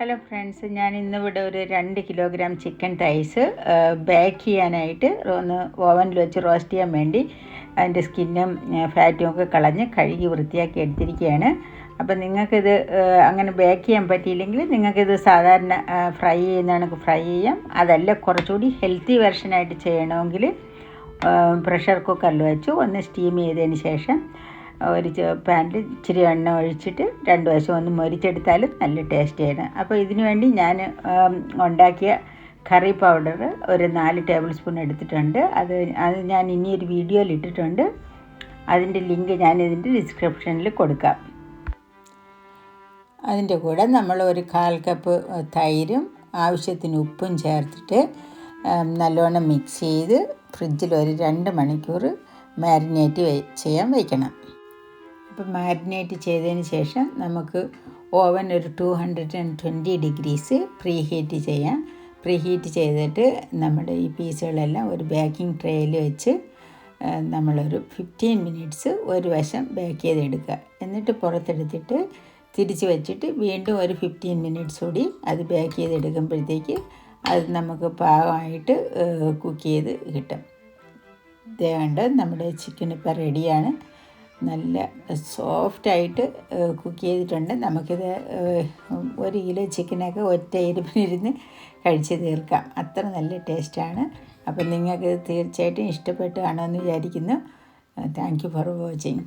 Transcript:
Hello friends ഞാൻ ഇന്നിവിടെ ഒരു രണ്ട് കിലോഗ്രാം ചിക്കൻ തൈസ് ബേക്ക് ചെയ്യാനായിട്ട് ഒന്ന് ഓവനിൽ വെച്ച് റോസ്റ്റ് ചെയ്യാൻ വേണ്ടി അതിന്റെ സ്കിന്നും ഫാറ്റും ഒക്കെ കളഞ്ഞ് കഴുകി വൃത്തിയാക്കി എടുത്തിരിക്കുകയാണ്. അപ്പം നിങ്ങൾക്കിത് അങ്ങനെ ബേക്ക് ചെയ്യാൻ പറ്റിയില്ലെങ്കിൽ നിങ്ങൾക്കിത് സാധാരണ ഫ്രൈ ചെയ്യുന്നതാണെങ്കിൽ ഫ്രൈ ചെയ്യാം. അതല്ല കുറച്ചുകൂടി ഹെൽത്തി വെർഷനായിട്ട് ചെയ്യണമെങ്കിൽ പ്രഷർ കുക്കറിൽ വെച്ച് ഒന്ന് സ്റ്റീം ചെയ്തതിന് ശേഷം ഒരു പാനിൽ ഇച്ചിരി എണ്ണ ഒഴിച്ചിട്ട് രണ്ട് വശം ഒന്ന് മൊരിച്ചെടുത്താലും നല്ല ടേസ്റ്റിയാണ്. അപ്പോൾ ഇതിനു വേണ്ടി ഞാൻ ഉണ്ടാക്കിയ കറി പൗഡർ ഒരു നാല് ടേബിൾ സ്പൂൺ എടുത്തിട്ടുണ്ട്. അത് അത് ഞാൻ ഇനി ഒരു വീഡിയോയിൽ ഇട്ടിട്ടുണ്ട്. അതിന്റെ ലിങ്ക് ഞാൻ ഇതിന്റെ ഡിസ്ക്രിപ്ഷനിൽ കൊടുക്കാം. അതിന്റെ കൂടെ നമ്മൾ ഒരു കാൽ കപ്പ് തൈരും ആവശ്യത്തിന് ഉപ്പും ചേർത്തിട്ട് നല്ലോണം മിക്സ് ചെയ്ത് ഫ്രിഡ്ജിൽ ഒരു രണ്ട് മണിക്കൂർ മാരിനേറ്റ് ചെയ്യാൻ വയ്ക്കണം അപ്പോൾ മാരിനേറ്റ് ചെയ്തതിന് ശേഷം നമുക്ക് ഓവൻ ഒരു two hundred and twenty degrees preheat ചെയ്യാം. പ്രീ ഹീറ്റ് ചെയ്തിട്ട് നമ്മുടെ ഈ പീസുകളെല്ലാം ഒരു ബേക്കിംഗ് ട്രേയിൽ വെച്ച് നമ്മളൊരു ഫിഫ്റ്റീൻ മിനിറ്റ്സ് ഒരു വശം ബേക്ക് ചെയ്തെടുക്കുക. എന്നിട്ട് പുറത്തെടുത്തിട്ട് തിരിച്ച് വെച്ചിട്ട് വീണ്ടും ഒരു ഫിഫ്റ്റീൻ മിനിറ്റ്സ് കൂടി അത് ബേക്ക് ചെയ്തെടുക്കുമ്പോഴത്തേക്ക് അത് നമുക്ക് പാകമായിട്ട് കുക്ക് ചെയ്ത് കിട്ടും. ഇതേ കണ്ട് നമ്മുടെ ചിക്കൻ ഇപ്പം റെഡിയാണ്. നല്ല സോഫ്റ്റായിട്ട് കുക്ക് ചെയ്തിട്ടുണ്ട്. നമുക്കിത് ഒരു കിലോ ചിക്കനൊക്കെ ഒറ്റ ഇരുപ്പിനിരുന്ന് കഴിച്ച് തീർക്കാം. അത്ര നല്ല ടേസ്റ്റാണ്. അപ്പം നിങ്ങൾക്ക് തീർച്ചയായിട്ടും ഇഷ്ടപ്പെട്ട് കാണുമെന്ന് വിചാരിക്കുന്നു. Thank you for watching.